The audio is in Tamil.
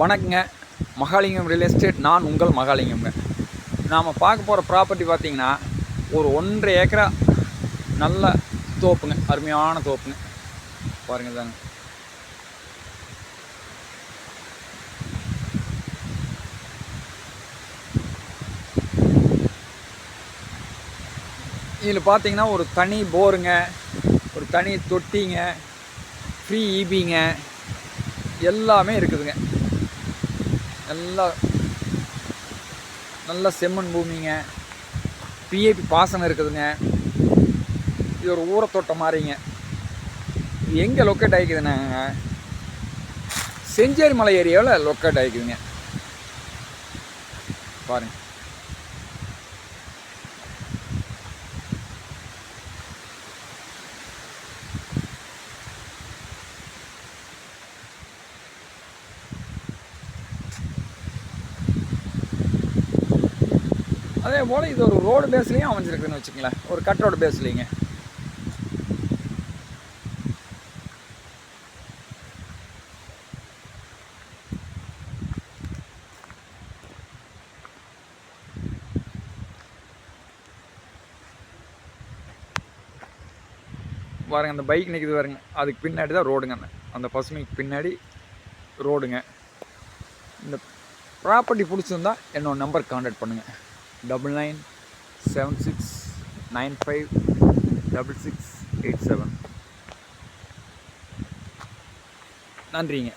வணக்கங்க. மகாலிங்கம் ரியல் எஸ்டேட் நான் உங்கள் மகாலிங்கம்ங்க. நாம் பார்க்க போகிற ப்ராப்பர்ட்டி பார்த்தீங்கன்னா ஒரு ஒன்றரை ஏக்கரா நல்ல தோப்புங்க அருமையான தோப்புங்க. பாருங்கள் தாங்க இதில் பார்த்தீங்கன்னா ஒரு தனி போருங்க ஒரு தனி தொட்டிங்க ஃப்ரீ ஈபிங்க எல்லாமே இருக்குதுங்க. நல்லா நல்ல செம்மண் பூமிங்க. பிஏபி பாசனம் இருக்குதுங்க. இது ஒரு ஊரத்தோட்டம் மாதிரிங்க இது எங்கே லொக்கேட் ஆகிக்குதுன்னாங்க செஞ்சேரி மலை ஏரியாவில் லொக்கேட் ஆகிக்குதுங்க. பாருங்கள் அதே போல் இது ஒரு ரோடு பேஸ்லேயும் அமைஞ்சிருக்குன்னு வச்சுக்கங்களேன். ஒரு கட் ரோடு பேஸ்லேங்க பாருங்க அந்த பைக் நிற்குது பாருங்க. அதுக்கு பின்னாடி தான் ரோடுங்க அந்த அந்த பசுமைக்கு பின்னாடி ரோடுங்க இந்த ப்ராப்பர்ட்டி பிடிச்சிருந்தா என்னோட நம்பர் காண்டாக்ட் பண்ணுங்கள் double nine seven six nine five double six eight seven நன்றிங்க.